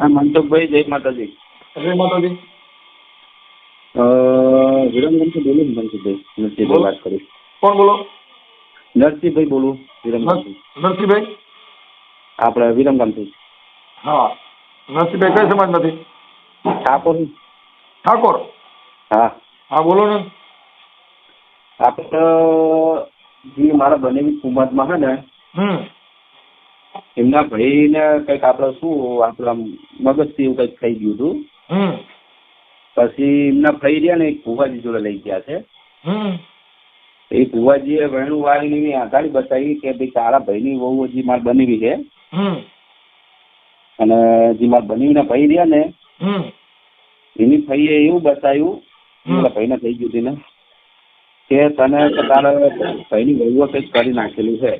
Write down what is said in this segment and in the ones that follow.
હા મનસુખભાઈ જય માતાજી. જય માતાજી. અ, વિરમગામથી બોલું મનસુખભાઈ. નરસિંહભાઈ વાત કરું. કોણ બોલો? નરસિંહભાઈ બોલું વિરમગામથી નરસિંહભાઈ? આપણે વિરમગામથી હા. નરસિંહભાઈ કઈ સમાજ નથી? ઠાકોર. ઠાકોર? હા. હા બોલો ને. આપણે જે મારા બનેવી કુમારમાં છે ને હમ. એમના ભાઈને કંઈક આપણે શું આપડે આમ મગજથી એવું કંઈક થઈ ગયું હતું. પછી એમના ભાઈ રહ્યા ને એક ભુવાજી જોડે લઈ ગયા છે. એ ભુવાજીએ વાળીની એવી આઘાડી બતાવી કે ભાઈ તારા ભાઈની વહુ હજી માર બનેવી છે. અને જે મારા બનેવીના ભાઈ રહ્યા ને એની ભાઈએ એવું બતાવ્યું. મારા ભાઈને થઈ ગયું હતું ને કે તને તારા ભાઈની વહુએ કંઈક કરી નાખેલું છે.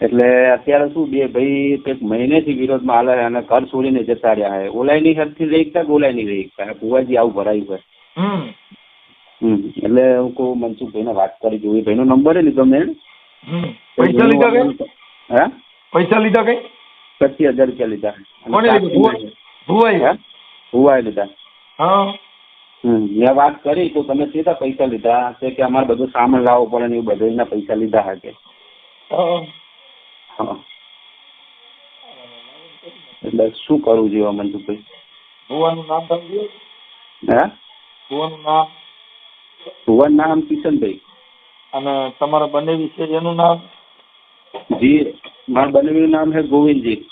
એટલે અત્યારે શું બે ભાઈ કંઈક મહિનેથી વિરોધમાં હાલે અને ઘર છોડીને જતા રહ્યા છે. ઓલાયની હદથી રહી શકતા ઓલાયની રહી શકતા? ભુવાજી આવું ભરાયું છે. એટલે હું કહું મનસુખભાઈને વાત કરી જોઈ ભાઈનો નંબર લીધો મેં પૈસા લીધા કઈ હા? પૈસા લીધા કઈ પચીસ હજાર રૂપિયા લીધા. ભુવાઈ ભુવા- ભુવાઈ લીધા. હા. હમ. મેં વાત કરી તો તમે સીધા પૈસા લીધા? છે કે અમારે બધું સામાન લાવવો પડે ને એવું બધું એના પૈસા લીધા હા. કે એટલે શું કરવું જોઈએ મનસુખભાઈ? ભુવાનું નામ તમે હે? ભુવાનું નામ. ભુવન નામ કિશનભાઈ. અને તમારા બંને વિશે એનું નામ? જી મારા બંને નામ છે ગોવિંદજી.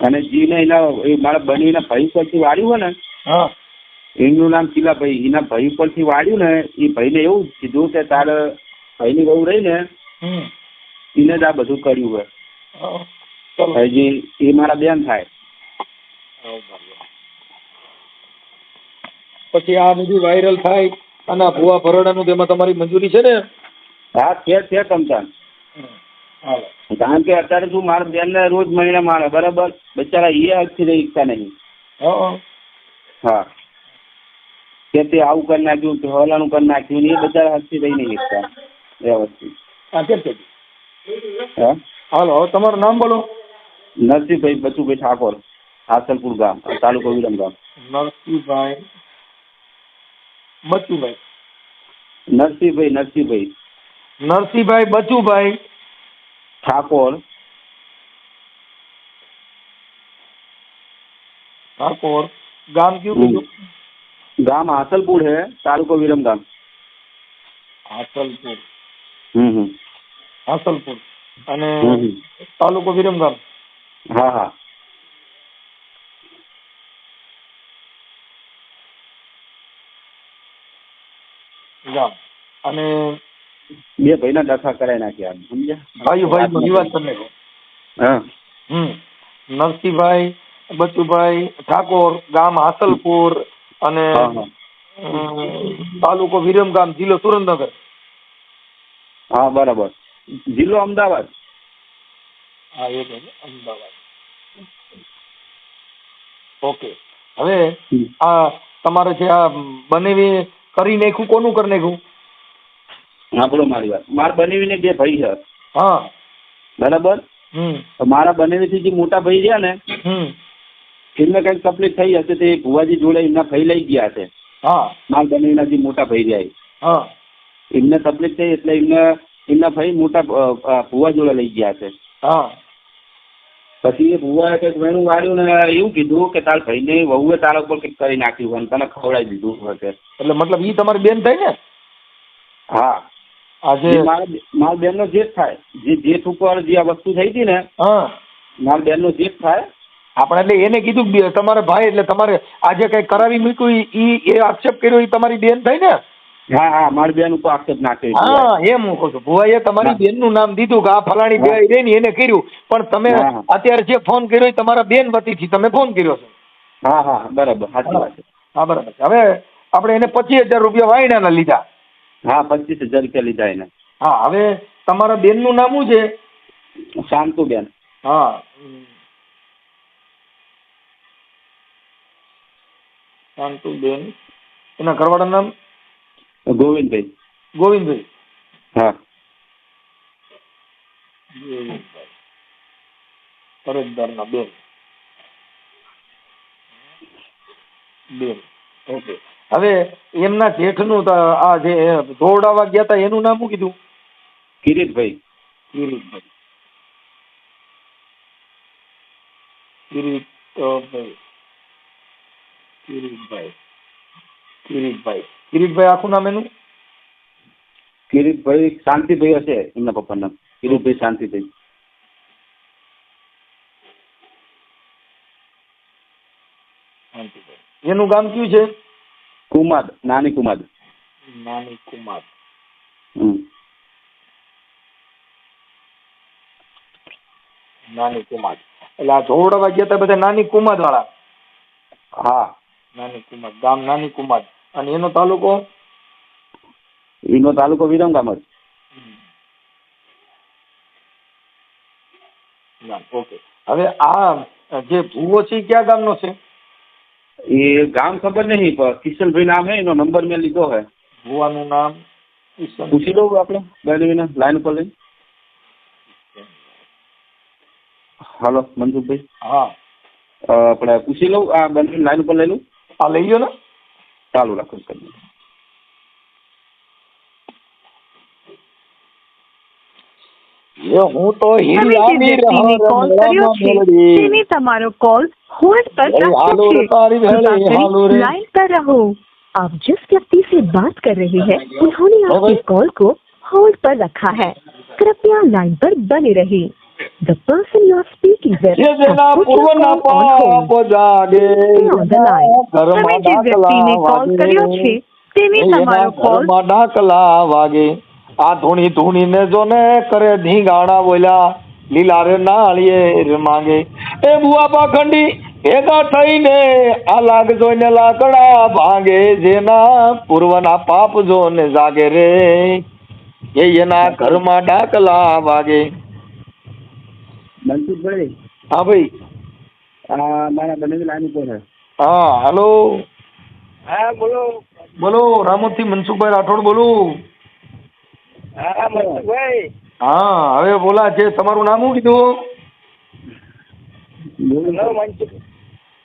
અને જી ને એના એ મારા ના ભાઈ પરથી વાળ્યું હોય ને હા. એમનું નામ કિલાભાઈ. એના ભાઈ પરથી વાળ્યું ને એ ભાઈને એવું કીધું કે તારે ભાઈની બહુ રહી ને એને જ આ બધું કર્યું હોય. હજી એ મારા બેન થાય. પછી આ બધું વાયરલ થાય અને આ ભુવા ભરોડાનું તેમાં તમારી મંજૂરી છે ને? હા છે છે તમતાન કારણ કે અત્યારે શું મારા બેનને રોજ મહિને મારે બરાબર? બિચારા એ હકથી રહી શકતા નહીં. હા હા. કે તે આવું કરી નાખ્યું કે હલાનું કરી નાખ્યું ને એ બચારા હકથી રહી નહીં શકતા. વ્યવસ્થિત હા કેમ છે હા હાલો હવે તમારું નામ બોલો નરસિંહભાઈ બચુભાઈ ઠાકોર હાસલપુર ગામ તાલુકો વિરમ ગામ નરસિંહભાઈ બચુભાઈ નરસિંહભાઈ નરસિંહભાઈ નરસિંહભાઈ બચુભાઈ ઠાકોર ઠાકોર ગામ કયું કીધું ગામ હાસલપુર है તાલુકો વિરમ ગામ હાસલપુર હમ હમ હાસલપુર અને. તાલુકો વિરમગામ. હા હા. ગામ અને બે ભાઈના ડખા કરાવી નાખ્યા સમજ્યા? ભાઈ ભાઈ વિવાદ હા. હમ. નરસિંહભાઈ બચુભાઈ ઠાકોર ગામ હાસલપુર અને તાલુકો વિરમગામ જિલ્લો સુરેન્દ્રનગર. હા બરાબર. જિલ્લો અમદાવાદ. હા એ અમદાવાદ. ઓકે. હવે આ તમારે જે આ બનેવી કરી નાખ્યું કોનું કરી નાખ્યું? હા બોલો મારી વાત. મારા બનેવીને બે ભાઈ છે. હા. બરાબર? તો મારા બનેવીથી જે મોટા ભાઈ રહ્યા ને એમને કંઈક તકલીફ થઈ હશે તે ભુવાજી જોડે એમના ભાઈ લઈ ગયા છે. હા. મારા બનેવીના જે મોટા ભાઈ રહ્યા હા. એમને તકલીફ થઈ એટલે એમને એમના ભાઈ મોટા ભુવા જોડે લઈ ગયા છે હા પછી એ ભુવાએ કંઈક વેણું વાળ્યું ને એવું કીધું કે તારા ભાઈને વહુએ તારા ઉપર કંઈક કરી નાખ્યું હોય ને તને ખવડાવી દીધું હશે એટલે મતલબ ઈ તમારી બેન થાય ને? હા આજે મારા મારા બેનનો જેઠ થાય જે જેઠ ઉપર જે આ વસ્તુ થઈ હતી ને હા મારા બેનનો જેઠ થાય આપણે એટલે એને કીધું તમારે ભાઈ એટલે તમારે આજે કઈ કરાવી મૂક્યું ઈ એ આક્ષેપ કર્યો એ તમારી બેન થાય ને? હા હા મારી બેન ઉપર આક્ષેપ નાખે હા એમ હું કહું છું. ભુવાએ તમારી બેનનું નામ દીધું કે આ ફલાણી બે રહી ને એને કર્યું. પણ તમે હા, હા. અત્યારે જે ફોન કર્યો એ તમારા બેન વતીથી તમે ફોન કર્યો છે. હા હા બરાબર. સાચી વાત છે. હા બરાબર હવે આપણે એને પચીસ હજાર રૂપિયા વાયણાના લીધા. હા પચીસ હજાર રૂપિયા લીધા એને. હા હવે તમારા બેનનું નામ શું છે? શાંતુબેન હા. શાંતુબેન એના ઘરવાળાનું નામ? ગોવિંદભાઈ. ગોવિંદભાઈ? હા. અરજદારના બેન. બેન. ઓકે. હવે એમના જેઠનું આ જે ધોવડાવવા ગયા હતા એનું નામ શું કીધું? કિરીટભાઈ. કિરીટભાઈ. કિરીટભાઈ કિરીટભાઈ. કિરીટભાઈ. કિરીટભાઈ આખું નામ એનું? કિરીટભાઈ શાંતિભાઈ હશે એમના પપ્પાનું નામ. કિરીટભાઈ શાંતિભાઈ. શાંતિભાઈ. એનું ગામ કયું છે? કુમાદ નાની કુમાદ. નાની કુમાર નાની કુમાદ. એટલે આ ધોવડાવા ગયા હતા બધા નાની કુમાર વાળા હા. નાની કુમાર ગામ નાની કુમાર અને એનો તાલુકો? એનો તાલુકો વિરમગામ જ. ગામ ઓકે. હવે આ જે ભૂવો છે એ કયા ગામનો છે? એ ગામ ખબર નહીં પણ કિશનભાઈ નામ હે એનો નંબર મેં લીધો હે. ભૂવાનું નામ પૂછી દઉં આપણે બેનવીને લાઈન ઉપર લઈ. હાલો મનસુખભાઈ. હા. આપણે પૂછી લઉં આ બેનવીને લાઈન ઉપર લઈ લઉં. આ લઈ ગયો ને. ચાલુ રાખો કરી એ હું તો તમે જે હિલાવી વ્યક્તિને રહ્યો કોલ કર્યો છે મેળામાં તેને તમારો કોલ होल्ड पर अरे हालो रखा रे तारी है बहन, कृपा हालो रे। करें लाइन पर रहो आप जिस व्यक्ति से बात कर रहे हैं उन्होंने हो आपकी गई। कॉल को होल्ड पर रखा है कृपया लाइन पर बने The person you are speaking with has put your call on hold. Stay on the line. તમે જે વ્યક્તિને કોલ કર્યો છે તેને તમારો કોલમાં ડાકલા વાગે આ ધૂણી ધૂણી ને જો ને કરે ધીંગાણા બોલ્યા લીલા રે નાળીએ માંગે એ બુઆ પાખંડી ભેગા થઈને આ લાગ જોઈને લાકડા ભાંગે જેના પૂર્વના પાપ જોને જાગે રે એ એના ઘરમાં ડાકલા વાગે મનસુખભાઈ? હા ભાઈ. હા મારા બેનવી લાઈન ઉપર છે હા હાલો. હા બોલો. બોલો રામોદથી મનસુખભાઈ રાઠોડ બોલું. હા મનસુખભાઈ. હા હવે બોલા છે તમારું નામ શું કીધું?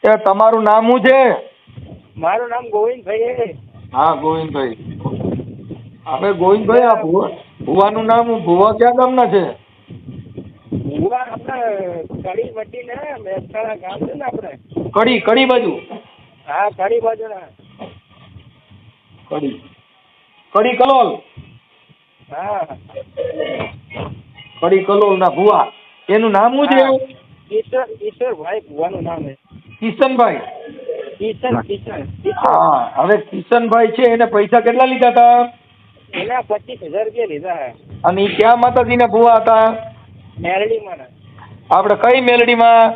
એ તમારું નામ શું છે? મારું નામ ગોવિંદભાઈ હા ગોવિંદભાઈ. હવે ગોવિંદભાઈ આ ભુવા ભુવાનું નામ ભુવા ક્યાં ગામના છે? કડી મટી ને મહેસાણા ગામ છે ને આપણે. કડી કડી બાજુ? હા કડી બાજુ ના કડી. કડી કલોલ? હા. કડી કલોલ ના ભુવા. એનું નામ શું છે? ઈશ્વર ઈશ્વરભાઈ ભુવાનું નામ છે. કિશનભાઈ. કિશન કિશન હા હવે કિશનભાઈ છે એને પૈસા કેટલા લીધા હતા? એના પચીસ હજાર રૂપિયા લીધા અને ક્યાં ક્યાં માતાજીના ભુવા હતા? મેરડીમાં. ના આપણે કઈ મેલડીમાં?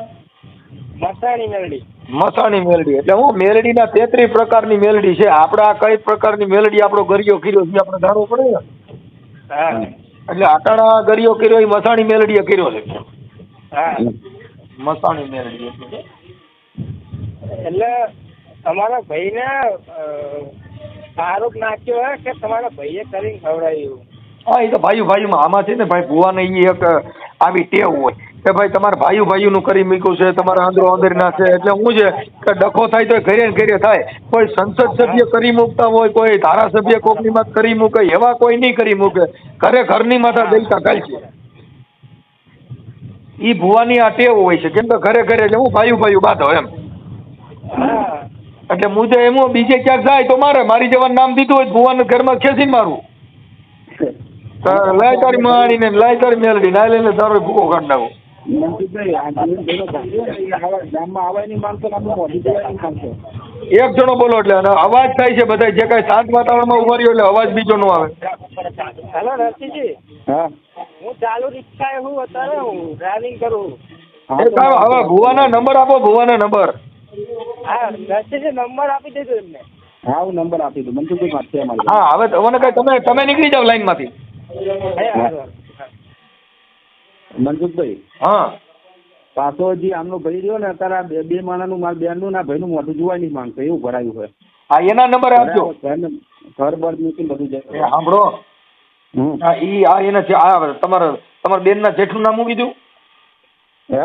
મસાણી મેલડી. મસાણી મેલડી. એટલે હું મેલડીના તેત્રીસ પ્રકારની મેલડી છે. આપણે આ કઈ પ્રકારની મેલડી આપણો ગરિયો કર્યો છે આપણે જાણવું પડે ને? હા. એટલે આટાણા ગરિયો કર્યો એ મસાણી મેલડીએ કર્યો છે. હા. મસાણી મેલડી એટલે એટલે તમારા ભાઈને આરોપ નાખ્યો હે કે તમારા ભાઈએ કરીને ખવડાવ્યું? હા એ તો ભાઈ ભાઈમાં આમાં છે ને ભાઈ ભુવાને એ એક આવી ટેવ હોય. કે ભાઈ તમારે ભાઈઓ ભાઈઓનું કરી મૂક્યું છે તમારા આંદરો આંદરના છે. એટલે શું છે કે ડખો થાય તો ઘરે ને ઘરે થાય. કોઈ સંસદ સભ્ય કરી મૂકતા હોય કોઈ ધારાસભ્ય કોકની માથ કરી મૂકે એવા કોઈ નહીં કરી મૂકે. ઘરે ઘરની માથા દેલતા કાલ છે. ઈ ભુવાની આ ટેવ હોય છે. કેમ કે ઘરે ઘરે એટલે હું ભાઈઓ ભાઈઓ બાંધો એમ. એટલે એટલે મુજે એમ બીજે ક્યાંક જાય તો મારે. મારી જવાનું નામ દીધું હોય ભુવાનું ઘરમાં ખેંચીને મારું. લાય તારી માણીને લાય તારી મેલડી ના લઈને તારો ભૂકો કાઢ નાખું. જોવા એક જણો બોલો એટલે અને અવાજ થાય છે બધા જે કઈ શાંત વાતાવરણમાં ઊભા રહ્યો એટલે અવાજ બીજો નો આવે. હેલો રસીજી હા. હું ચાલુ રિક્ષા હું અત્યારે હું ડ્રાઇવિંગ કરું હવે ભુવાના નંબર આપો ભુવાના નંબર. હા રસીજી નંબર આપી દેજો એમને. હા હું નંબર આપી દઉં. મનસુખભાઈ વાત છે અમારી હા હવે તમને કઈ તમે તમે નીકળી જાઓ લાઈનમાંથી. મનસુખભાઈ? હા. પાછો હજી આમનો ભાઈ રહ્યો ને અત્યારે બે બે માણાનું મારા બેનનું ના ભાઈનું મોઢું જોવા નહીં માંગતો એવું ભરાયું હોય. હા એના નંબર આપજો. ઘર બર મૂકીને બધું જાય. સાંભળો. હા ઈ આ એના છે આ તમારા તમારા બેનના જેઠનું નામ શું કીધું? હે?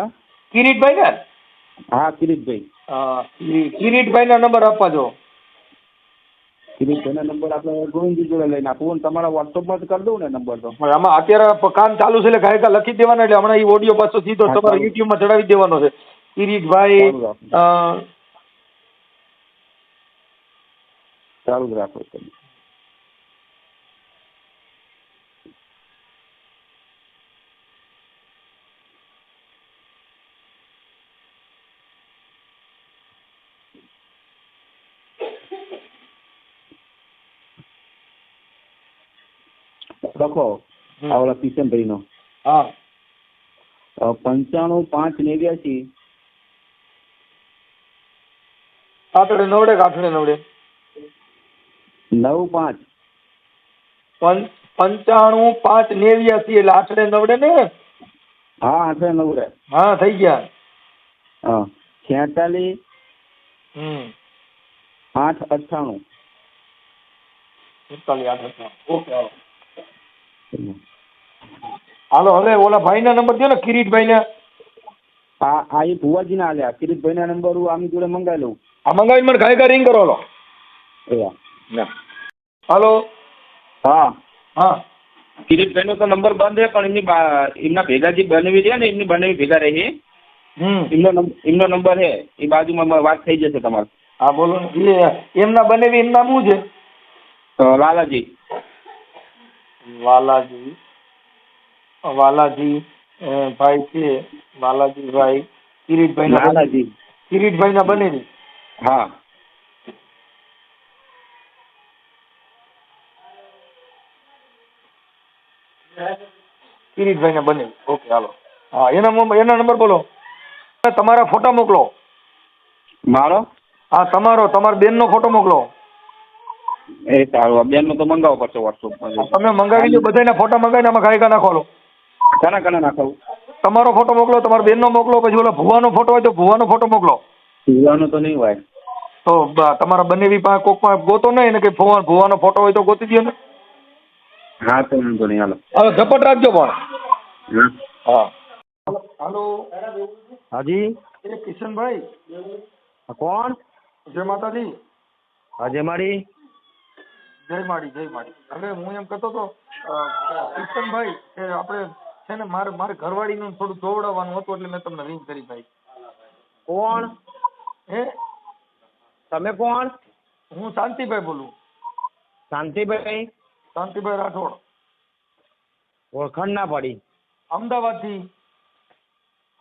કિરીટભાઈ ને? હા કિરીટભાઈ. હા, ના નંબર આપવા જો કિરીટભાઈના નંબર આપણે ગોવિંદજી જોડે લઈને આપું અને તમારા વોટ્સઅપમાં જ કરી દઉં ને નંબર તો. આમાં અત્યારે કામ ચાલુ છે એટલે ગાયકા લખી દેવાના એટલે હમણાં એ ઓડિયો પાછો સીધો તમારા યુટ્યુબમાં ચડાવી દેવાનો છે. કિરીટભાઈ ચાલુ રાખો. ચાલુ જ રાખો તમે. લખો આવડા આ નો હા પંચાણું પાંચ નેવ્યાસી આઠડે નવડે આઠડે નવડે? નવ પાંચ. પંચાણું પાંચ નેવ્યાસી એટલે આઠડે નવડે ને? હા આઠડે નવડે. હા થઈ ગયા. હા છેતાલીસ. હમ. આઠ અઠાણું છેતાલીસ આઠ અઠાણું ઓકે હાલો હાલો હવે ઓલા ભાઈના નંબર દો ને કિરીટભાઈને. હા આ એ ભુવાજીના આલ્યા કિરીટભાઈના નંબર હું આમની જોડે મંગાવી લઉં. આ મંગાવીને મને ગાયકા રિંગ કરો હાલો હાલો. હા. હા. કિરીટભાઈનો તો નંબર બંધ છે પણ એમની એમના ભેગા જે બનેવી છે ને એમની બનાવી ભેગા રહી હમ. એમનો એમનો નંબર છે. એ બાજુમાં વાત થઈ જશે તમારે. હા બોલો એ એમના બનેવી એમના શું છે? લાલાજી. વાલાજી. વાલાજી ભાઈ છે. વાલાજી ભાઈ. કિરીટભાઈ ના લાલાજી કિરીટભાઈ ના? બનેવી હા. કિરીટભાઈ ના બને. Okay hello. હા એના એના નંબર બોલો. તમારા ફોટા મોકલો. મારો? હા તમારો તમારા બેનનો ફોટો મોકલો. એ સારું બેનનું તો મંગાવવો પડશે વોટ્સઅપ તમે મંગાવી લો બધાના ફોટા મંગાવીને આમાં ખાઈ નાખો હાલો. કના કના નાખાવું? તમારો ફોટો મોકલો તમારા બેનનો મોકલો પછી ઓલા ભુવાનો ફોટો હોય તો ભુવાનો ફોટો મોકલો. ભુવાનો તો નહીં હોય. તો તમારા તમારા બંનેવી પાસે કોક પાસે ગોતો નહીં ને કે ભુવાન ભુવાનો ફોટો હોય તો ગોતી દો ને. હા તો વાંધો નહીં હાલો. હવે ઝપટ રાખજો પણ. હા. હા. હાલો. હાજી? એ કિશનભાઈ. કોણ? જય માતાજી. આજે મારી જય માડી જય માડી હવે હું એમ કહેતો હતો કિશનભાઈ કે આપણે છે ને મારે મારે ઘરવાળીનું થોડું જોવડાવવાનું હતું એટલે મેં તમને રિંગ કરી ભાઈ. કોણ? હે? તમે કોણ? હું શાંતિભાઈ બોલું. શાંતિભાઈ? શાંતિભાઈ રાઠોડ. ઓળખાણ ના પડી. અમદાવાદથી.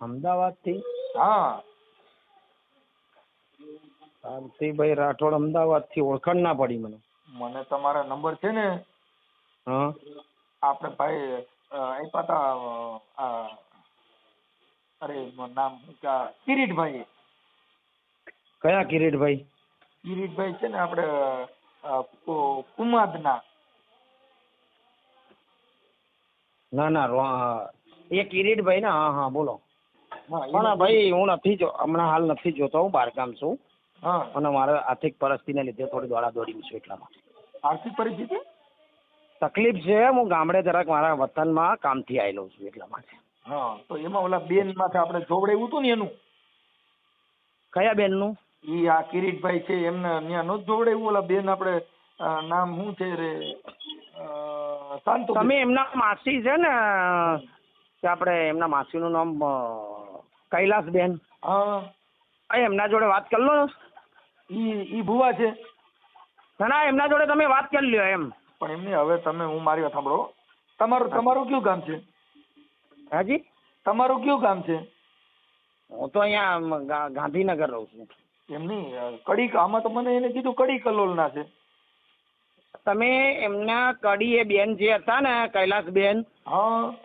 અમદાવાદથી હા. શાંતિભાઈ રાઠોડ અમદાવાદથી ઓળખાણ ના પડી મને. મને તમારા નંબર છે ને હા. આપણે ભાઈ આપ્યા હતા આ, અરે નામ કિરીટભાઈ કયા કિરીટભાઈ? કિરીટભાઈ છે ને આપણે કુમાદના. ના ના એ કિરીટભાઈ ને? હા હા બોલો. પણ ભાઈ હું નથી જો હમણાં હાલ નથી જોતો હું બહારગામ છું. હા. અને મારે આર્થિક પરિસ્થિતિને લીધે થોડી દોડા દોડી છું એટલા માટે આર્થિક પરિસ્થિતિ? તકલીફ છે. હું ગામડે જરાક મારા વતનમાં કામથી આવેલો છું એટલા માટે. હા તો એમાં ઓલા બેન માથે આપણે જોવડાવ્યું હતું ને એનું? કયા બેનનું? ઈ આ કિરીટભાઈ છે એમને ત્યાં નો જોવડાવ્યું? ઓલા બેન આપણે નામ શું છે રે? શાંતુ તમે એમના માસી છે ને કે આપણે એમના માસીનું નામ કૈલાસ બેન હા. એમના જોડે વાત કરી લો ઈ ઈ ભુવા છે. ના ના એમના જોડે તમે વાત કરી લ્યો એમ. પણ એમની હવે તમે હું મારી વાત સાંભળો. તમારું તમારું કયું ગામ છે? હાજી? તમારું કયું ગામ છે? હું તો અહીંયા ગાંધીનગર રહું છું. એમની કડી આમાં તો મને એને કીધું કડી કલોલ ના છે. તમે એમના કડી એ બેન જે હતા ને કૈલાસ બેન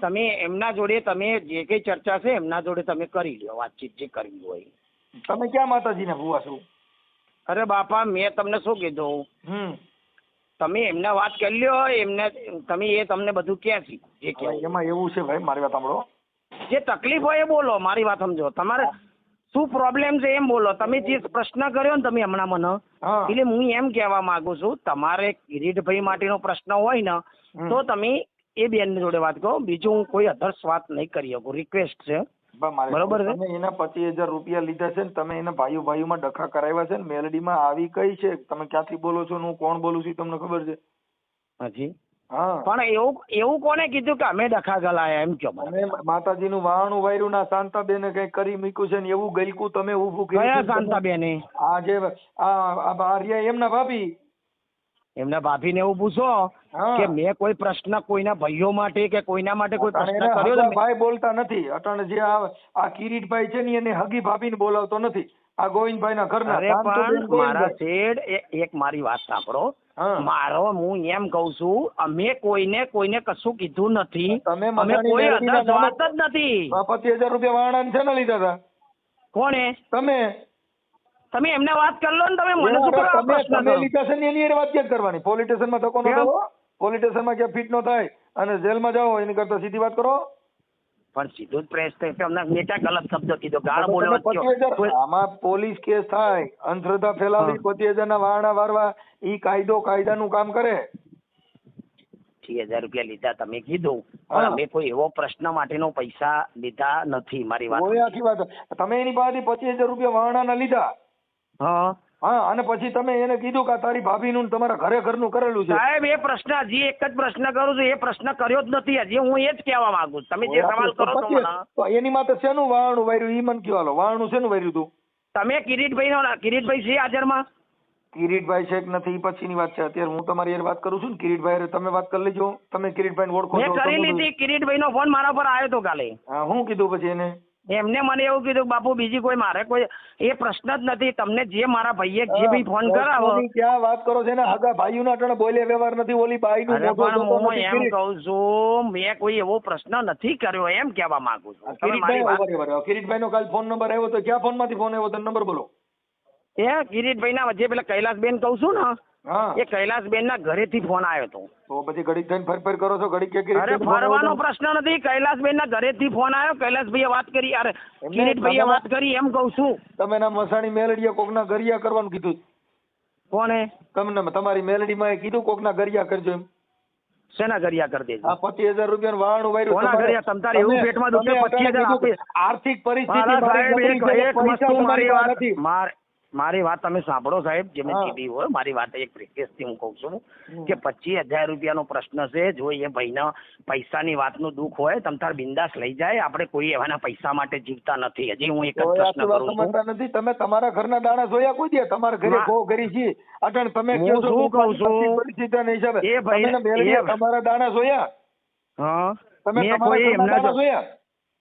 તમે એમના જોડે તમે જે કઈ ચર્ચા છે એમના જોડે તમે કરી લ્યો વાતચીત જે કરવી હોય. તમે ક્યાં માતાજીને ભૂવા છો? અરે બાપા મેં તમને શું કીધું? હમ. તમે એમને વાત કરી લ્યો એમને તમે એ તમને બધું કહે છે. જે હવે એમાં એવું છે ભાઈ મારી વાત સાંભળો. જે તકલીફ હોય એ બોલો મારી વાત સમજો. તમારે શું પ્રોબ્લેમ છે એમ બોલો. તમે જે પ્રશ્ન કર્યો ને તમે હમણાં મને એટલે હું એમ કહેવા માંગુ છું તમારે કિરીટભાઈ માટેનો પ્રશ્ન હોય ને તો તમે એ બેન જોડે વાત કરો. બીજું હું કોઈ અધર્સ વાત નહીં કરી શકું. રિક્વેસ્ટ છે. બરોબર છે? તમે એના પચીસ હજાર રૂપિયા લીધા છે ને તમે એના ભાઈઓ ભાઈઓમાં ડખા કરાવ્યા છે ને મેલડીમાં આવી કઈ છે? તમે ક્યાંથી બોલો છો હું કોણ બોલું છું તમને ખબર છે? હાજી. પણ એવું એવું કોને કીધું કે અમે ડખા ગલાયા એમ કહો અમે માતાજીનું વાહણું વાયરું ના શાંતાબેને કઈ કરી મૂક્યું છે ને એવું ગલકું તમે ઊભું કર્યું છે શાંતાબેને? આ જે આ આ ભાર્યા એમના ભાભી? એમના ભાભીને એવું પૂછો કે મેં કોઈ પ્રશ્ન કોઈના ભાઈઓ માટે કે કોઈના માટે કોઈ પ્રશ્ન કર્યો ભાઈ બોલતા નથી. અટણ જે આ કિરીટભાઈ છે ને એને હગી ભાભીને બોલાવતો નથી. આ ગોવિંદભાઈ ના ઘરના અરે પણ મારા શેડ એક મારી વાત સાંભળો. મારો હું એમ કઉ છું અમે કોઈને કોઈને કશું કીધું નથી. અમે કોઈ મેલડીના વાત જ નથી. પચીસ હજાર રૂપિયા વાણાને છે ને લીધા હતા? કોણે? તમે? તમે એમને વાત કરી લો ને તમે મને શું કરો તમે પ્રશ્ન તમે લીધા છે ને એની હારે વાત કેમ કરવાની? પોલીસ સ્ટેશનમાં ધક્કો ન કેમ? થવો પોલીસ સ્ટેશનમાં ક્યાં ફિટ ન થાય અને જેલમાં જાઓ એની કરતા સીધી વાત કરો. પણ સીધું જ પ્રેસ થઈ અમને નેતા ગલત શબ્દ કીધો? ગાળ કોઈ- આમાં પોલીસ કેસ થાય અંધશ્રદ્ધા ફેલાવી. પચીસ હજાર ના વારણા વારવા ઈ કાયદો કાયદાનું કામ કરે. છી હજાર રૂપિયા લીધા તમે કીધું. પણ અમે કોઈ એવો પ્રશ્ન માટેનો પૈસા લીધા નથી મારી વાત આખી વાત તમે એની પાસેથી પચીસ હજાર રૂપિયા વારણાના લીધા. હા. હા અને પછી તમે એને કીધું કે તારી ભાભીનું ને તમારા ઘરે ઘરનું કરેલું છે. સાહેબ એ પ્રશ્ન હજી એક જ પ્રશ્ન કરું છું એ પ્રશ્ન કર્યો જ નથી હજી. હું એ જ કહેવા માંગુ છું. તમે જે સવાલ કરો છો તો એની માથે શેનું વારણું વાર્યું? ઈ મને કયો હાલો વારણું શેનું વાર્યું તું? તમે કિરીટભાઈ નો? કિરીટભાઈ છે હાજરમાં? કિરીટભાઈ શેખ નથી? ઈ પછીની વાત છે. અત્યારે હું તમારી યાર વાત કરું છું ને કિરીટભાઈ તમે વાત કરી લેજો. તમે કિરીટભાઈ ઓળખો મેં કરી લીધી કિરીટભાઈ નો ફોન મારા પર આવ્યો તો કાલે. હા હું કીધું પછી એને? એમને મને એવું કીધું બાપુ બીજી કોઈ મારે કોઈ એ પ્રશ્ન જ નથી. તમને જે મારા ભાઈએ જે બી ફોન કરાવો. ક્યાં વાત કરો છે? ને હગા ભાઈઓના અટાણે બોલે વ્યવહાર નથી ઓલી ભાઈ નું પણ હું એમ કહું છું મેં કોઈ એવો પ્રશ્ન નથી કર્યો એમ કહેવા માંગુ છું. કિરીટભાઈ. કિરીટભાઈનો કાલ ફોન નંબર આવ્યો તો ક્યાં ફોનમાંથી ફોન આવ્યો? તો નંબર બોલો. એ કિરીટભાઈ ના જે પેલા કૈલાસબેન કહું છું ને એ કૈલાસબેન ના ઘરેથી ફોન આવ્યો હતો. તો પછી ઘડીક થઈને ફર ફર કરો છો? ઘડીક કે અરે ફરવાનો પ્રશ્ન નથી. કૈલાસબેન ના ઘરેથી ફોન આવ્યો. કૈલાસભાઈએ વાત કરી. અરે કિરીટભાઈએ વાત કરી. એમ કહું છું. તમે ના મસાણી મેલડીએ કોકના ગરિયા કરવાનું કીધું કોને? તમને તમારી મેલડીમાં એ કીધું કોકના ગરિયા કરજો એમ. શેના ઘરિયા કરી દેજો? આ પચીસ હજાર રૂપિયા વાળું વાયરું કોના ગરિયા? તમ તારે એવું પેટમાં દુખે પચીસ હજાર આપી. આર્થિક પરિસ્થિતિ મારી વાત નથી. માર- મારી વાત તમે સાંભળો સાહેબ જે મેં કીધી હોય મારી વાત એક પ્રિકેશથી હું કહું છું કે પચીસ હજાર રૂપિયાનો પ્રશ્ન છે જો એ ભાઈને પૈસાની વાતનું દુઃખ હોય તમ તાર બિંદાસ લઈ જાય આપણે કોઈ એવાના પૈસા માટે જીવતા નથી. હજી હું એક જ પ્રશ્ન કરું છું. નથી. તમે તમારા ઘરના દાણા જોયા કોઈ દે? તમારા ઘરે ગો કરી છે. અટણ તમે હું કહો છો શું કહું છું? પરિસ્થિતિના હિસાબે એ ભાઈ- તમારા દાણા જોયા? હા. તમે કોઈ એમના જોયા?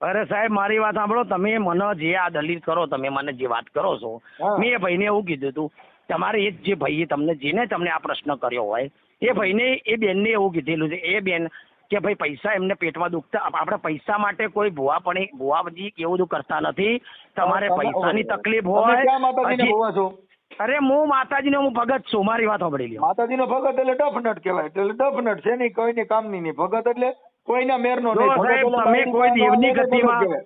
અરે સાહેબ મારી વાત સાંભળો તમે મને જે આ દલીલ કરો તમે મને જે વાત કરો છો મેં એ ભાઈને એવું કીધું હતું તમારે એ જે ભાઈએ તમને જેને તમને આ પ્રશ્ન કર્યો હોય એ ભાઈને એ બેનને એવું કીધેલું છે એ બેન કે ભાઈ પૈસા એમને પેટમાં દુખતા આપણે પૈસા માટે કોઈ ભુવા પણ ભુવાજી એવું બધું કરતા નથી તમારે તમે- પૈસાની તકલીફ હોય ભોવા અરે હું માતાજીનો હું ભગત છું મારી વાત સાંભળી લ્યો. માતાજીનો ભગત એટલે ડફનટ કહેવાય એટલે ડફનટ છે નહીં કોઈની કામની નહીં ભગત એટલે કોઈના મેરનો નહીં. સાહેબ, તમે કોઈ દેવની ગતિમાં-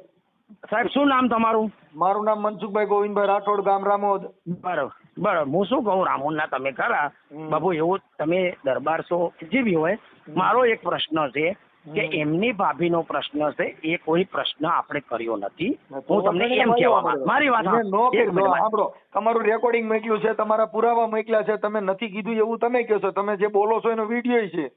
સાહેબ શું નામ તમારું? મારું નામ મનસુખભાઈ ગોવિંદભાઈ રાઠોડ ગામ રામોદ. બરાબર બરોબર. હું શું કહું રામુના તમે ખરા. બાબુ એવું તમે દરબાર છો જે બી હોય મારો એક પ્રશ્ન છે કે એમની ભાભીનો પ્રશ્ન છે એ કોઈ પ્રશ્ન આપણે કર્યો નથી. હું તમને એમ કહેવા માંગુ મારી વાત નો સાંભળો. તમારું રેકોર્ડિંગ મોકલ્યું છે તમારા પુરાવા મોકલ્યા છે તમે નથી કીધું એવું તમે કહો છો. તમે જે બોલો છો એનો વીડિયો છે.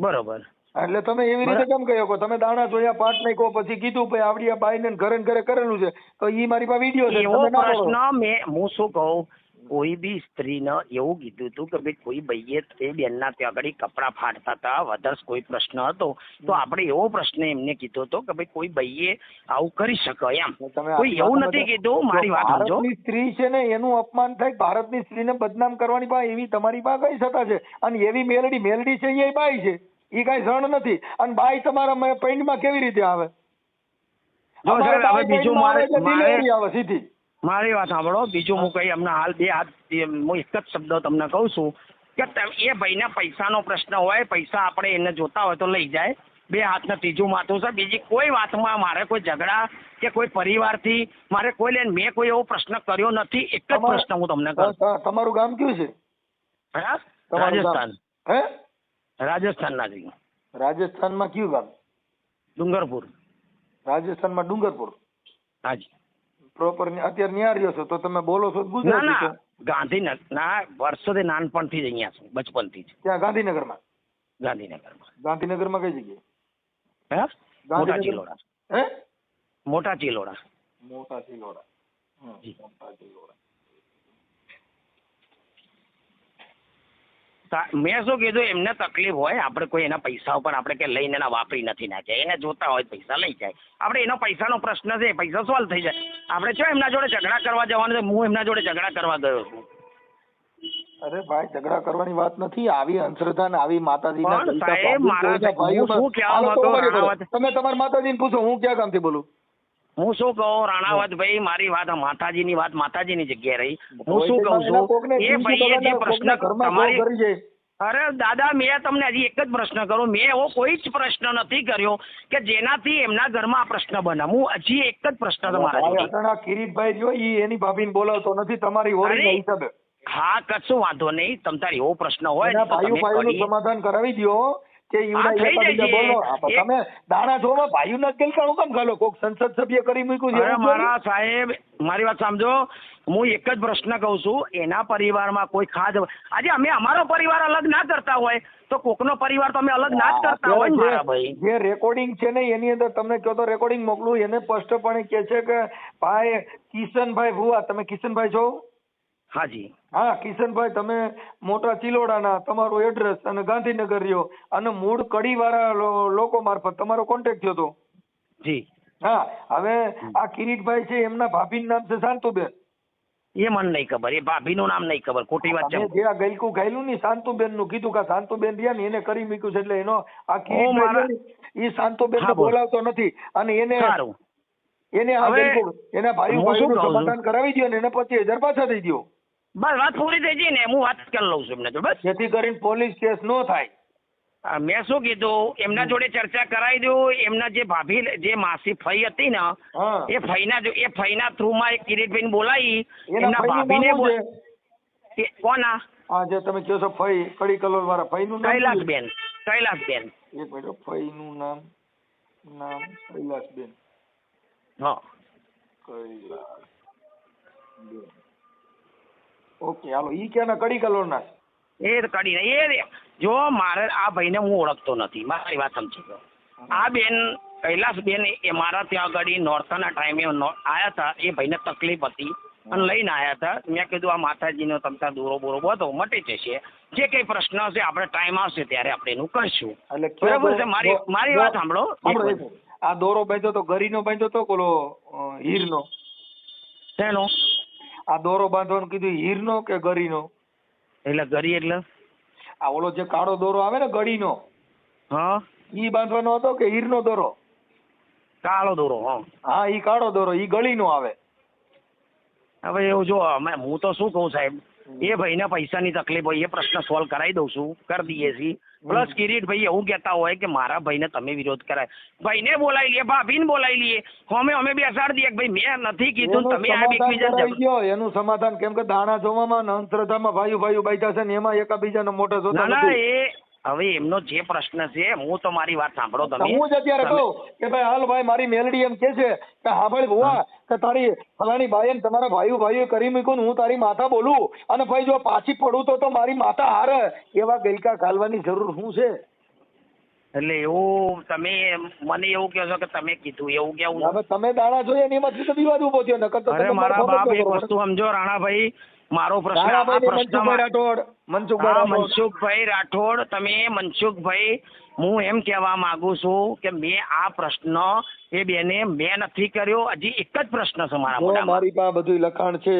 બરોબર. એટલે તમે એવી રીતે કેમ કહ્યો છો તમે દાણા જોયા પાઠ નહીં કહો પછી કીધું ભાઈ આવડી આ બાઈને ને ઘરે ઘરે કરેલું છે તો ઈ મારી પાસે વીડિયો છે એવો ના. પ્રશ્ન મેં હું શું કહું? કોઈ બી સ્ત્રીને એવું કીધું હતું કે ભાઈ કોઈ ભાઈએ તે બેનના ત્યાં આગળ કપડાં ફાડતા હતા વધર્સ કોઈ પ્રશ્ન હતો તો આપણે એવો પ્રશ્ન એમને કીધો હતો કે ભાઈ કોઈ ભાઈએ આવું કરી શકે એમ. તમે કોઈ એવું નથી કીધું મારી વાત સમજો. સ્ત્રી છે ને એનું અપમાન થાય ભારતની સ્ત્રીને બદનામ કરવાની પાસે એવી તમારી પાસે કઈ સત્તા છે? અને એવી મેલડી મેલડી છે એ બાઈ છે. એ કઈ જણ નથી. અને બાઈ તમારા પેન્ટમાં કેવી રીતે આવે? બીજું મારે- સીધી. મારી વાત સાંભળો બીજું હું કઈ હમણાં હાલ બે હાથ હું એક જ શબ્દ તમને કહું છું કે એ ભાઈને પૈસાનો પ્રશ્ન હોય પૈસા આપણે એને જોતા હોય તો લઈ જાય. બે હાથને ત્રીજું માથું છે બીજી કોઈ વાતમાં મારે કોઈ ઝઘડા કે કોઈ પરિવારથી મારે કોઈ લઈને મેં કોઈ એવો પ્રશ્ન કર્યો નથી. એક જ પ્રશ્ન હું તમને કહું તમારું ગામ કયું છે? હા? રાજસ્થાન. હે? રાજસ્થાનના જ રાજસ્થાનમાં કયું ગામ? ડુંગરપુર. રાજસ્થાનમાં ડુંગરપુર? હાજી પ્રોપર અત્યારે ન્યા રહ્યો છો તો તમે બોલો છો તો ના ગુજરાતી ના છો? ગાંધીનગર. ના વર્ષોથી નાનપણથી જ અહીંયા છું બચપનથી જ. ત્યાં ગાંધીનગરમાં? ગાંધીનગરમાં. ગાંધીનગરમાં કઈ જગ્યાએ? હે? મોટા ગાંધીનગર? ચિલોડા. હે? મોટા ચિલોડા. મોટા ચિલોડા. હમ, જી. મોટા ચિલોડા. મેં શું કીધું એમને તકલીફ હોય આપણે કોઈ એના પૈસા ઉપર આપણે કે લઈને એના વાપરી નથી નાખ્યા. એને જોતા હોય પૈસા લઈ જાય. આપણે એનો પૈસાનો પ્રશ્ન છે પૈસા સોલ્વ થઈ જાય. આપણે જો એમના જોડે ઝઘડા કરવા જવાનું છે? હું એમના જોડે ઝઘડા કરવા ગયો છું. અરે ભાઈ ઝઘડા કરવાની વાત નથી. આવી અંધશ્રદ્ધા ને આવી માતાજીના? તમે તમારા માતાજીને પૂછો હું ક્યાં કામથી બોલું? હું શું કહું રાણાવતભાઈ મારી વાત માતાજીની વાત માતાજીની જગ્યાએ રહી. હું શું કહું છું એ ભાઈએ જે પ્રશ્ન તમારી. અરે દાદા મેં તમને હજી એક જ પ્રશ્ન કરું. મેં એવો કોઈ જ પ્રશ્ન નથી કર્યો કે જેનાથી એમના ઘરમાં આ પ્રશ્ન બના હું હજી એક જ પ્રશ્ન તમારા કિરીટભાઈ જો ઈ એની ભાભીને બોલાવતો નથી તમારી હિસાબે. હા કશું વાંધો નહીં. તમ તારી એવો પ્રશ્ન હોય સમાધાન કરાવી દ્યો. કે ઈવડા. બોલો. તમે દાણા જોવા ભાઈઓના જ ગલકા હું કેમ ખાલો? કોક સંસદ સભ્ય કરી મૂક્યું છે મારા સાહેબ મારી વાત સમજો હું એક જ પ્રશ્ન કહું છું. એના પરિવારમાં કોઈ ખાદ આજે અમે અમારો પરિવાર અલગ ના કરતા હોય. તો કોકનો પરિવાર તો અમે અલગ ના જ કરતા હોય ભાઈ. જે- રેકોર્ડિંગ છે ને એની અંદર તમને કહો તો રેકોર્ડિંગ મોકલું એને સ્પષ્ટપણે કે છે કે ભાઈ કિશનભાઈ ભુવા તમે કિશનભાઈ છો? હાજી હા કિશનભાઈ તમે મોટા ચિલોડાના તમારું એડ્રેસ અને ગાંધીનગર રહ્યો અને મૂળ કડીવાળા લોકો મારફત તમારો કોન્ટેક્ટ થયો હતો જી. હા હવે આ કિરીટભાઈ છે એમના ભાભીનું નામ છે શાંતુબેન. એ મને નહીં ખબર એ ભાભીનું નામ નહીં ખબર ખોટી વાત છે. જે આ ગલકું ગાયલું ની શાંતુબેનનું કીધું કે શાંતુબેન રહ્યા ને એને કરી મૂક્યું છે એટલે એનો આ કિરીટભાઈ એ શાંતુબેન બોલાવતો નથી. અને એને એને હવે એના ભાઈ ભાઈ? સમાધાન કરાવી દો ને એને પચીસ હજાર પાછા દઈ દો બસ વાત પૂરી થઈ ગઈ ને હું વાત કરી લઉં છું એમને તો બસ. જેથી કરીને પોલીસ કેસ નો થાય. મેં શું કીધું એમના જોડે ચર્ચા કરાવી દઉં એમના જે ભાભી જે માસી ફઈ હતી ને એ ફઈના જો એ ફઈના થ્રુમાં એક કિરીટભાઈ બોલાવી એમના ભાભીને કોના? હા જે તમે કહો છો ફઈ કડી કલોલ વાળા ફઈ નું કૈલાસબેન કૈલાસબેન. એક મિનિટ ફઈ નું નામ નામ કૈલાસબેન. હા. કૈલાસબેન. ઓકે હાલો. ઈ ક્યાંના કડી કલોલ ના છે? એ કડી એ જો મારે આ ભાઈને હું ઓળખતો નથી. મારી વાત સમજી આ બેન કૈલાસબેન એ મારા ત્યાં આગળ નોરતાના ટાઈમે આયા હતા. એ ભાઈને તકલીફ હતી. અને લઈને આયા હતા. મેં કીધું આ માતાજીનો તમતા દોરો બોરો બધો મટી જશે. જે કઈ પ્રશ્ન હશે આપણે ટાઈમ આવશે ત્યારે આપણે એનું કહીશું બરાબર છે? મારી મારી વાત સાંભળો. આ દોરો બાંધ્યો તો ગરીનો બાંધ્યો તો કોલો હીર હીરનો? શેનો? આ દોરો બાંધવાનું કીધું હીરનો કે ગરીનો? એટલે ગરી એટલે? આ ઓલો જે કાળો દોરો આવે ને ગળીનો હા. ઈ બાંધવાનો હતો કે હીરનો દોરો? કાળો દોરો હા. હા ઈ કાળો દોરો ઈ ગળીનો આવે. હવે એવું જો હું તો શું કહું સાહેબ? એ ભાઈને પૈસાની તકલીફ હોય એ પ્રશ્ન સોલ્વ કરાવી દઉં છું કરી દઈએ છીએ. પ્લસ કિરીટભાઈ એવું કહેતા હોય કે મારા ભાઈને તમે વિરોધ કરાય. ભાઈને બોલાવી લઈએ ભાભીને બોલાવી લઈએ અમે અમે બેસાડી દઈએ કે ભાઈ મેં નથી કીધું તમે આ બીજા એનું સમાધાન કેમ કે દાણા જોવામાં અંતરધામાં ભાઈ ભાઈ બેઠા છે ને એમાં એકબીજાનો મોટો જોતા ના એ હવે એમનો જે પ્રશ્ન છે હું તો મારી વાત સાંભળો તમે. હું જ અત્યારે કહું કે ભાઈ હાલ ભાઈ મારી મેલડી એમ કે છે કે હા ભાઈ ભુવા કે તારી ફલાણી બાઈ તમારા ભાઈઓ ભાઈઓ કરી મૂક્યું હું તારી માતા બોલું. અને ભાઈ જો પાછી પડું તો તો મારી માતા હારે. એવા ગલકા ઘાલવાની જરૂર શું છે? એટલે એવું તમે મને એવું કહો છો કે તમે કીધું એવું કેવું તમે દાણા જોઈએ ને એમાંથી તો વિવાદ ઊભો થયો નકર તો મારા બાપ એક વસ્તુ સમજો રાણાભાઈ મારો પ્રશ્ન આ મનસુખભાઈ પ્રશ્નમાં રાઠોડ મનસુખભાઈ રાઠોડ. મનસુખભાઈ રાઠોડ તમે મનસુખભાઈ હું એમ કહેવા માંગુ છું કે મેં આ પ્રશ્ન એ બેને મેં નથી કર્યો હજી એક જ પ્રશ્ન છે મારા મારી પાસે બધું લખાણ છે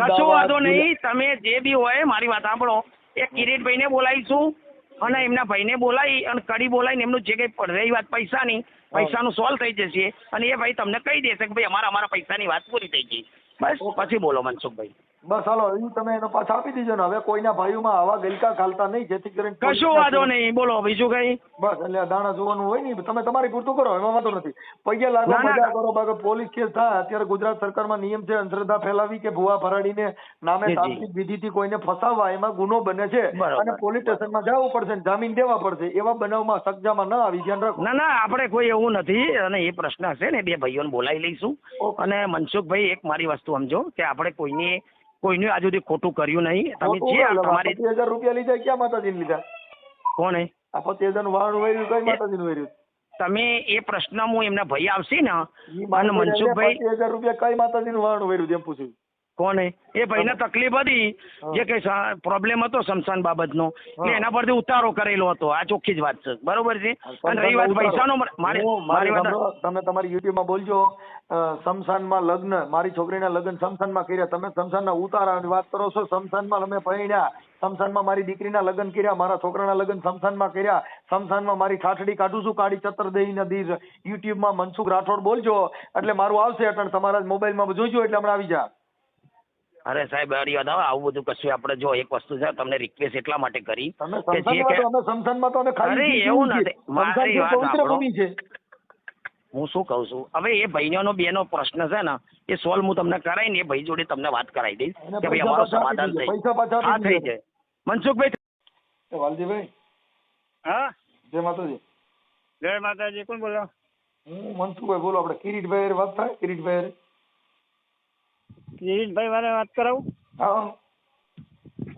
કશું વાંધો નહીં તમે જે બી હોય મારી વાત સાંભળો. એ કિરીટભાઈને બોલાવીશું અને એમના ભાઈને બોલાવી અને કડી બોલાવીને એમનું જે કંઈ રહી વાત પૈસાની પૈસાનું સોલ્વ થઈ જશે. અને એ ભાઈ તમને કહી દેશે કે ભાઈ અમારા અમારા પૈસાની વાત પૂરી થઈ ગઈ. બસ પછી બોલો મનસુખભાઈ. બસ હાલો એ તમે એનો પાછા આપી દીજો ને હવે કોઈના ભાઈઓમાં આવા ગલકા ખાલતા નહીં જેથી કરીને કશું વાંધો નહીં બોલો બીજું કઈ બસ એટલે દાણા જોવાનું હોય નહીં તમે તમારી પૂરતું કરો એમાં વાંધો નથી પૈયા લાગો. મજા કરો બાકી પોલીસ કેસ થાય અત્યારે ગુજરાત સરકારમાં નિયમ છે અંધશ્રદ્ધા ફેલાવી કે ભુવા ભરાડીને નામે જી. વિધિથી કોઈને ફસાવવા એમાં ગુનો બને છે. અને પોલીસ સ્ટેશનમાં જવું પડશે જામીન દેવા પડશે એવા બનાવમાં સજામાં ન આવી ધ્યાન રાખો ના ના આપણે કોઈ એવું નથી અને એ પ્રશ્ન હશે ને બે ભાઈઓને બોલાવી લઈશું. અને મનસુખભાઈ એક મારી વસ્તુ સમજો કે આપણે કોઈની કોઈનું આજ સુધી ખોટું કર્યું નહીં. તમે જે તમારી હજાર રૂપિયા લીધા ક્યાં માતાજી લીધા? કોણે? આ પચીસ હજારનું વાળું વર્યું કઈ માતાજીનું વર્યું તમે એ પ્રશ્ન હું એમના ભાઈ આવશે ને મનસુખભાઈ પચીસ હજાર રૂપિયા કઈ માતાજીનું વાહન વર્યું એમ પૂછ્યું. કોને? એ ભાઈને તકલીફ હતી. જે કઈ પ્રોબ્લેમ હતો સમસાન બાબતનો. એટલે એના પરથી ઉતારો કરેલો હતો. આ ચોખ્ખી જ વાત છે. બરોબર છે? અને રહી વાત પૈસાનો મારી તમે તમારી યુટ્યુબમાં બોલજો. સમસાનમાં લગ્ન મારી છોકરીના લગ્ન સમસાનમાં કર્યા. તમે સમસાનના ઉતારાની વાત કરો છો. સમસાનમાં અમે પરણ્યા. સમસાનમાં મારી દીકરીના લગ્ન કર્યા. મારા છોકરાના લગ્ન સમસાનમાં કર્યા. સમસાનમાં મારી ઠાઠડી કાઢું છું. કાળી ચતરદેહી નદી યુટ્યુબમાં મનસુખ રાઠોડ બોલજો. એટલે મારું આવશે એટલે તમારા મોબાઈલમાં જોઈજો. એટલે હમણાં આવી જા. અરે સાહેબ અરે યાદ આવે આવું બધું કશું આપણે જો એક વસ્તુ છે તમને રિક્વેસ્ટ એટલા માટે કરી કે જે કે અમે શમશાનમાં તો અમે ખાલી અરે, એવું નથી. મારી વાત સાંભળો. છે. હું શું કહું છું? હવે એ ભાઈનો બેનો પ્રશ્ન છે ને એ સોલ્વ હું તમને કરાવીને એ ભાઈ જોડે તમને વાત કરાવી દઈશ કે ભાઈ અમારું સમાધાન થઈ. આપી થઈ. જાય. મનસુખભાઈ વાલજીભાઈ. હા? જય માતાજી. જય માતાજી કોણ બોલો? હું મનસુખભાઈ બોલો આપણે કિરીટભાઈ વાત થાય કિરીટભાઈ હારે? કિરીટભાઈ વાત કરાવું? હા.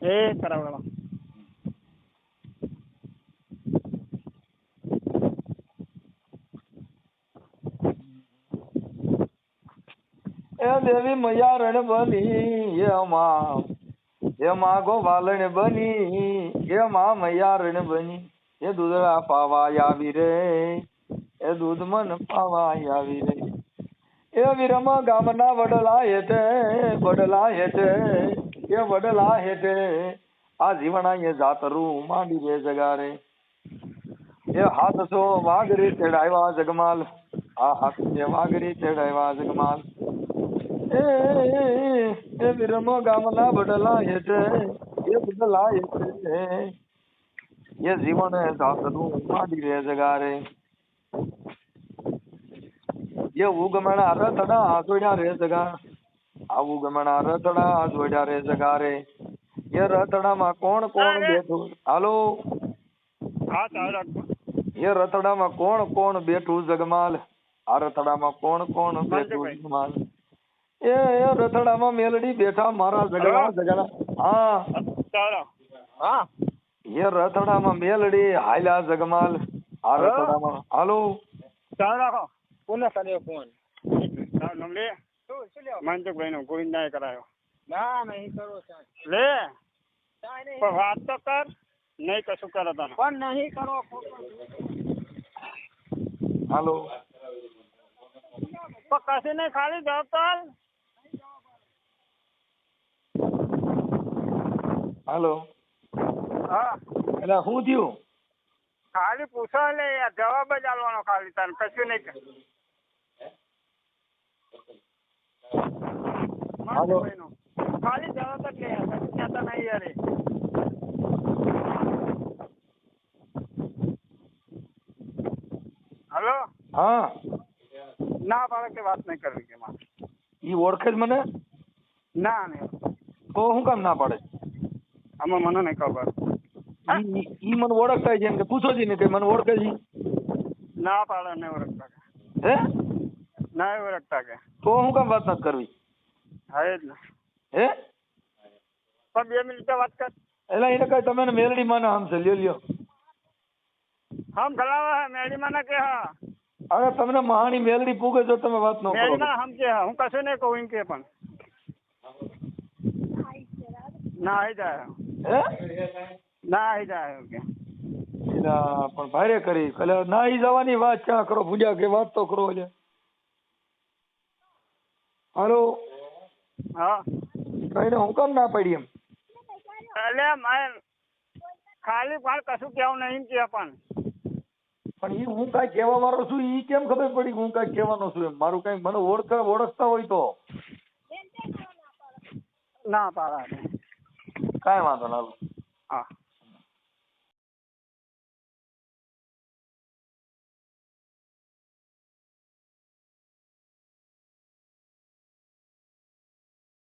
એ કરાવડો એ દેવી મયારણ બની એ માં. એ માં ગોવાલણ બની એ માં મયારણ બની. એ દૂધ પાવા આવી રે એ દૂધ મન પાવા આવી રે. એ વિરમ ગામના વડલા હેઠે વડલા હેઠે એ વડલા હેઠે આ જીવણા એ જાતરું માંડી બે જગારે. એ હાથ સો વાઘરી ચડાવ્યા જગમાલ. આ હાથ એ વાઘરી ચડાવ્યા જગમાલ. એ એ વિરમ ગામના વડલા હેઠે એ વડલા હેઠે એ જીવન જાતરું માંડી બે જગારે. રથડા જોડ્યા રે જગા. આ ઉગમણા રથડા જોડ્યા રે જગારે એ રથડામાં કોણ કોણ બેઠું? હાલો? હા એ રથડામાં કોણ કોણ બેઠું જગમાલ? આ રથડામાં કોણ કોણ બેઠું જગમાલ? એ એ રથડામાં મેલડી બેઠા મારા જગડા જગડા હા. હા. એ રથડામાં મેલડી હાલ્યા જગમાલ. આ રથડામાં હાલો? ચાલો રાખો. કોને કર્યો ફોન લે. મનસુખભાઈ નો ગોવિંદાએ કરાયો. ના નહીં કરો લે. પણ વાત તો કર. નહીં કશું કરો તને પણ નહીં કરો હાલો. પણ કશું નહીં ખાલી જવાબ કર હાલો. હા. એટલે શું થયું? ખાલી પૂછો લે જવાબ જ આલવાનો ખાલી તને કશું નહીં. હાલો. ખાલી જવાબ જ કશું કહેતા નહીં યાર. હલો? હા. ના પાડે કે વાત નહીં કરવી કે મારે. ઈ ઓળખે જ મને? ના નહીં. તો શું કામ ના પાડે? આમાં મને નહીં ખબર. ઈ- મને ઓળખતા છે એમ કે પૂછો છે ને કે મને ઓળખે છે ના પાડે નહીં ઓળખતા કે. હે? ના ઓળખતા કે. તો હું કામ વાત નથી કરવી? હા એ જ હે? પણ બે મિનિટ વાત કર. એટલે એને કઈ તમે ને માં આમ છે લ્યો લ્યો. હમ ખલાવા હે માં કે હા. હવે તમને મહાની મેલડી પૂગે જો તમે વાત ન મેડી કરો. માં હમ કે હું કશું નહીં કહું એમ કે પણ. ના આવી જાય. હે? ના આવી જાય કે. એલા, પણ ભારે કરી. કલે નાઈ જવાની વાત ક્યાં કરો પૂજા કે વાત તો કરો લે હાલો? હા. કઈને હું કામ ના પડી એમ? એટલે મારે ખાલી પણ કશું કેવું નહીં કે પણ. પણ એ હું કાંઈ કહેવા વાળો છું એ કેમ ખબર પડી હું કાંઈ કહેવાનો છું એમ? મારું કાંઈ મને ઓળખ ઓળખતા હોય તો. ના પાડા. કાંઈ વાંધો ના હા.